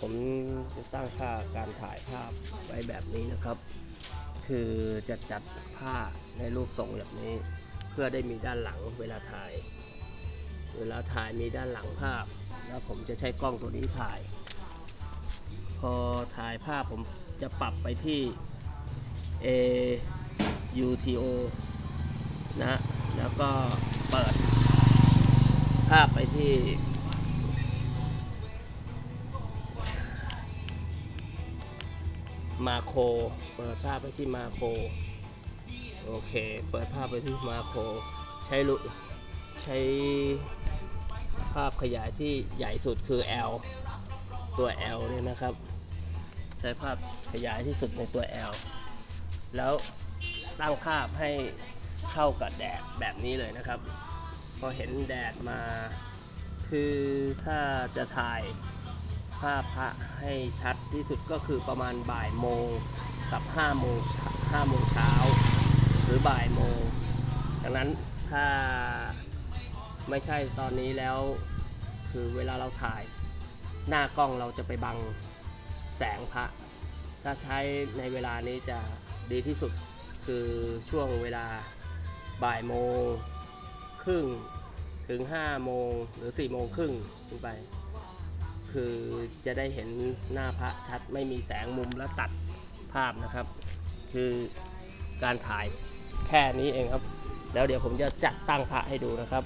ผมจะตั้งค่าการถ่ายภาพไว้แบบนี้นะครับ คือจะจัดผ้าในรูปทรงแบบนี้ เพื่อได้มีด้านหลังเวลาถ่าย เวลาถ่ายมีด้านหลังภาพ แล้วผมจะใช้กล้องตัวนี้ถ่าย พอถ่ายภาพผมจะปรับไปที่ A U T O นะ แล้วก็เปิดภาพไปที่ มาโคร เปิดภาพไปที่มาโคร โอเค เปิดภาพไปที่มาโคร ใช้ลุใช้ภาพขยายที่ใหญ่สุดคือ L ตัว L เนี่ยนะครับ ใช้ภาพขยายที่สุดในตัว L แล้วตั้งภาพให้เข้ากับแดดแบบนี้เลยนะครับ พอเห็นแดดมา คือถ้าจะถ่าย ภาพพระให้ชัดที่สุดก็คือประมาณบ่ายโมงกับ5โมง5โมงเช้าหรือบ่ายโมงดังนั้นถ้าไม่ใช่ตอนนี้แล้ว คือเวลาเราถ่าย หน้ากล้องเราจะไปบังแสงพระ ถ้าใช้ในเวลานี้จะดีที่สุดคือช่วงเวลาบ่ายโมงครึ่งถึง5โมงหรือ4โมงครึ่งขึ้นไป คือจะได้เห็นหน้าพระชัดไม่มีแสงมุมและตัดภาพนะครับ คือการถ่ายแค่นี้เองครับ แล้วเดี๋ยวผมจะจัดตั้งพระให้ดูนะครับ